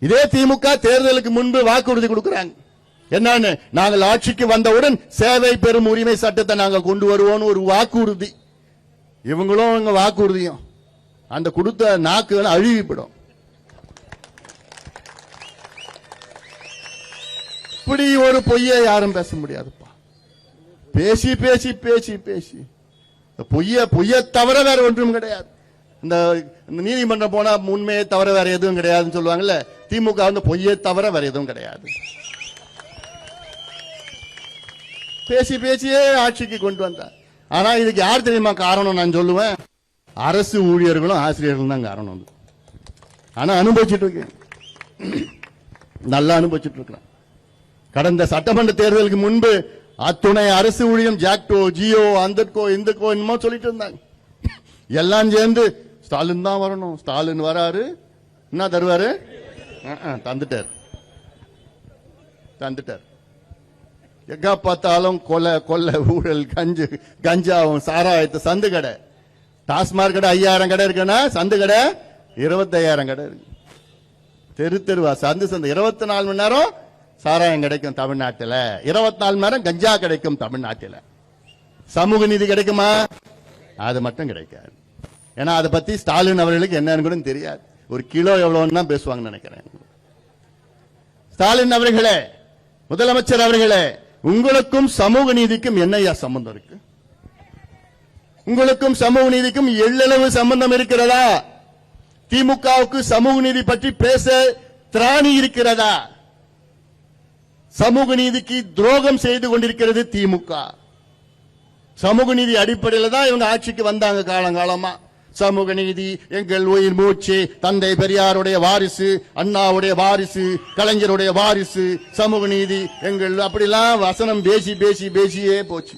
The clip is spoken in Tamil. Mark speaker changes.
Speaker 1: இதே திமுக தேர்தலுக்கு முன்பு வாக்குறுதி கொடுக்கிறாங்க. என்னன்னு? நாங்கள் ஆட்சிக்கு வந்தவுடன் சேவை பெறும் உரிமை சட்டத்தை நாங்கள் கொண்டு வருவோம்னு ஒரு வாக்குறுதி. இவங்களும் இவங்க வாக்குறுதியும். அந்த கொடுத்த நாக்குகள் அழுகிப்படும் இப்படி ஒரு பொய்யை யாரும் பேச முடியாதுப்பா. பேசி பேசி பேசி பேசி. இந்த பொய்ய பொய்ய தவிர வேற ஒன்றும் கிடையாது. இந்த இந்த நீதிமன்றம் போனா உண்மையை தவிர வேற எதுவும் கிடையாதுன்னு சொல்லுவாங்கல்ல திமுக வந்து பொய்யே தவிர வேற எதுவும் கிடையாது. பேசி பேசியே ஆட்சிக்கு கொண்டு வந்தார் ஆனா இதுக்கு யார் தெரியுமா காரணம் நான் சொல்லுவேன். அரசு ஊழியர்களும் ஆசிரியர்களும் தான் காரணம் வந்து. ஆனா அனுபவிச்சுட்டு இருக்கேன் நல்லா அனுபவிச்சுட்டு இருக்கிறேன் கடந்த சட்டமன்ற தேர்தலுக்கு முன்பு அத்துணை அரசு ஊழியம் ஜாக்டோ ஜியோ அந்தக்கோ இந்தக்கோ என்னமோ சொல்லிட்டு இருந்தாங்க. எல்லாம் சேர்ந்து ஸ்டாலின் தான் வரணும். ஸ்டாலின் வராரு. என்ன தருவாரு? தந்துட்டார். தந்துட்டார். எங்க பார்த்தாலும் கொலை கொள்ளை ஊழல் கஞ்சு கஞ்சாவும் சாராயத்து சந்து கடை. டாஸ்மாக் கடை ஐயாயிரம் கடை இருக்குன்னா சந்து கடை இருபத்தையாயிரம் கடை இருக்கு. தெரு தெருவா சந்து சந்து. இருபத்தி நாலு மணி நேரம் சாராயம் கிடைக்கும் தமிழ்நாட்டில். இருபத்தி நாலு மணி நேரம் கஞ்சா கிடைக்கும் தமிழ்நாட்டில். சமூக நீதி கிடைக்குமா? அது மட்டும் கிடைக்காது. ஏன்னா அதை பத்தி ஸ்டாலின் அவர்களுக்கு என்னன்னு கூட தெரியாது. ஒரு கிலோ எவ்வளவுன்னு தான் பேசுவாங்கன்னு நினைக்கிறேன். ஸ்டாலின் அவர்களே முதலமைச்சர் அவர்களே உங்களுக்கும் சமூக நீதிக்கும் என்னையா சம்பந்தம் இருக்கு? உங்களுக்கும் சமூக நீதிக்கும் எள்ளளவு சம்பந்தம் இருக்கிறதா? திமுகவுக்கு சமூக நீதி பற்றி பேச திராணி இருக்கிறதா? சமூக நீதிக்கு துரோகம் செய்து கொண்டிருக்கிறது திமுக. சமூக நீதி அடிப்படையில் தான் இவங்க ஆட்சிக்கு வந்தாங்க காலங்காலமா. சமூக நீதி எங்கள் உயிர் மூச்சு தந்தை பெரியாருடைய வாரிசு அண்ணாவுடைய வாரிசு கலைஞருடைய வாரிசு சமூக நீதி எங்கள் அப்படிலாம் வசனம் பேசி பேசி பேசியே போச்சு.